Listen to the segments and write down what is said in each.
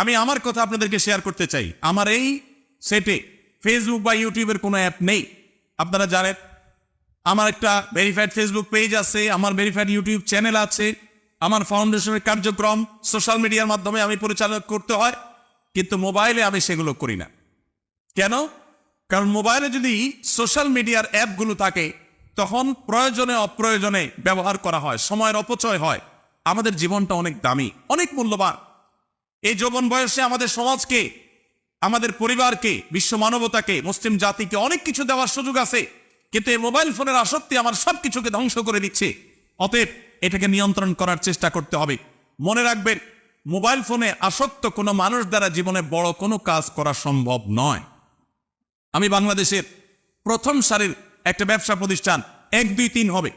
আমি আমার কথা আপনাদেরকে শেয়ার করতে চাই। আমার এই সেটে ফেসবুক বা ইউটিউবের কোনো অ্যাপ নেই। আপনারা জানেন, আমার একটা ভেরিফাইড ফেসবুক পেজ আছে, আমার ভেরিফাইড ইউটিউব চ্যানেল আছে, আমার ফাউন্ডেশনের কার্যক্রম সোশ্যাল মিডিয়ার মাধ্যমে আমি পরিচালনা করতে হয়, কিন্তু মোবাইলে আমি সেগুলো করি না। কেন? কারণ মোবাইলে যদি সোশ্যাল মিডিয়ার অ্যাপগুলো থাকে, তখন প্রয়োজনে অপ্রয়োজনে ব্যবহার করা হয়, সময়ের অপচয় হয়। আমাদের জীবনটা অনেক দামি, অনেক মূল্যবান। এই যৌবন বয়সে আমাদের সমাজকে, আমাদের পরিবারকে, বিশ্ব মানবতাকে, মুসলিম জাতিকে অনেক কিছু দেওয়ার সুযোগ আছে, কিন্তু এই মোবাইল ফোনের আসক্তি আমার সবকিছুকে ধ্বংস করে দিচ্ছে। অতএব এটাকে নিয়ন্ত্রণ করার চেষ্টা করতে হবে। মনে রাখবেন, মোবাইল ফোনে আসক্ত কোনো মানুষ দ্বারা জীবনে বড় কোনো কাজ করা সম্ভব নয়। আমি বাংলাদেশের প্রথম সারির একটা ব্যবসা প্রতিষ্ঠান, এক, দুই, তিন হবে।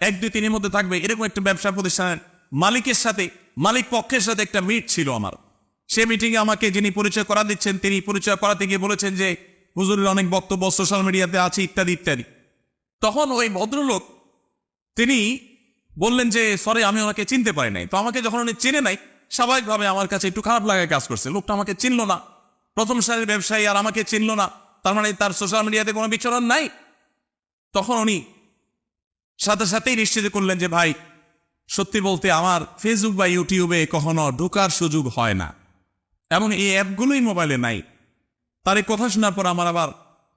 এক, দুই, তিনের মধ্যে থাকবে এরকম একটা ব্যবসা প্রতিষ্ঠানের মালিকের সাথে, মালিক পক্ষের সাথে একটা মিট ছিল আমার। সে মিটিংয়ে আমাকে যিনি পরিচয় করা দিচ্ছেন, তিনি পরিচয় করাতে গিয়ে বলেছেন যে, হুজুরের অনেক বক্তব্য সোশ্যাল মিডিয়াতে আছে, ইত্যাদি ইত্যাদি। তখন ওই ভদ্রলোক, তিনি বললেন যে, সরি, আমি ওনাকে চিনতে পারি নাই। তো আমাকে যখন উনি চিনে নাই, স্বাভাবিকভাবে আমার কাছে একটু খারাপ লাগায় কাজ করছে। লোকটা আমাকে চিনল না। প্রথম সারির ব্যবসায়ী আর আমাকে চিনল না। তার মানে তার সোশ্যাল মিডিয়াতে কোনো বিচরণ নাই। তখন উনি সাথে সাথেই নিশ্চিত করলেন যে, ভাই, সত্যি বলতে আমার ফেসবুক বা ইউটিউবে কখনো ঢোকার সুযোগ হয় না। এবং এই অ্যাপগুলোই মোবাইলে নাই। তার এই কথা শোনার পর আমার আবার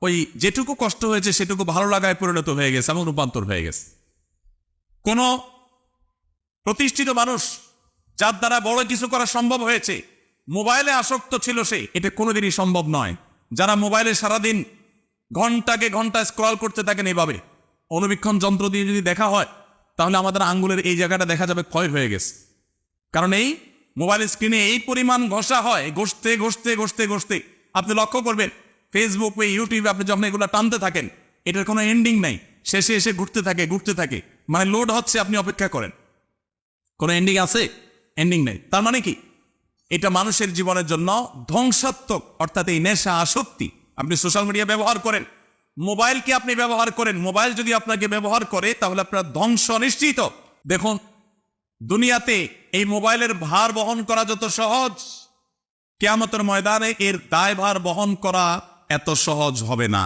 ওই যেটুকু কষ্ট হয়েছে সেটুকু ভালো লাগায় পরিণত হয়ে গেছে এবং রূপান্তর হয়ে গেছে। কোনো প্রতিষ্ঠিত মানুষ যার দ্বারা বড় কিছু করা সম্ভব হয়েছে, মোবাইলে আসক্ত ছিল সে, এটা কোনোদিনই সম্ভব নয়। যারা মোবাইলে সারাদিন ঘন্টাকে ঘণ্টা স্ক্রল করতে থাকেন এইভাবে অনুবীক্ষণ যন্ত্র দিয়ে যদি দেখা হয়, তাহলে আমাদের আঙ্গুলের এই জায়গাটা দেখা যাবে ক্ষয় হয়ে গেছে। কারণ এই মোবাইল স্ক্রিনে এই পরিমাণ ঘষা হয়, ঘষতে ঘষতে ঘষতে ঘষতে। আপনি লক্ষ্য করবেন ফেসবুক ইউটিউবে আপনি যখন এগুলো টানতে থাকেন, এটার কোনো এন্ডিং নাই। শেষে এসে ঘুরতে থাকে ঘুরতে থাকে। মানে লোড হচ্ছে, আপনি অপেক্ষা করেন। কোনো এন্ডিং আছে? এন্ডিং নেই। তার মানে কি? এটা মানুষের জীবনের জন্য ধ্বংসাত্মক, অর্থাৎ এই নেশা আসক্তি। আপনি সোশ্যাল মিডিয়া ব্যবহার করেন। মোবাইলকে আপনি ব্যবহার করেন। মোবাইল যদি আপনাকে ব্যবহার করে, তাহলে আপনার ধ্বংস নিশ্চিত দেখুন, দুনিয়াতে এই মোবাইলের ভার বহন করা যত সহজ, কেয়ামতের ময়দানে এর দায়ভার বহন করা এত সহজ হবে না।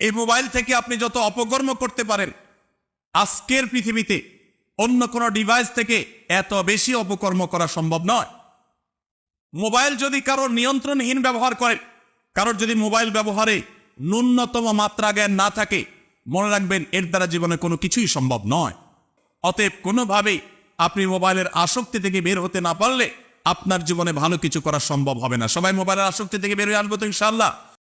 এই মোবাইল থেকে আপনি যত অপকর্ম করতে পারেন, আজকের পৃথিবীতে অন্য কোনো ডিভাইস থেকে এত বেশি অপকর্ম করা সম্ভব নয়। মোবাইল যদি কারোর নিয়ন্ত্রণহীন ব্যবহার করেন কারোর যদি মোবাইল ব্যবহারে ন্যূনতম মাত্রা জ্ঞান না থাকে, মনে রাখবেন এর দ্বারা জীবনে কোনো কিছুই সম্ভব নয়। অতএব কোনোভাবেই আপনি মোবাইলের আসক্তি থেকে বের হতে না পারলে আপনার জীবনে ভালো কিছু করা সম্ভব হবে না। সবাই মোবাইলের আসক্তি থেকে বের হয়ে আসব তো ইনশাল্লাহ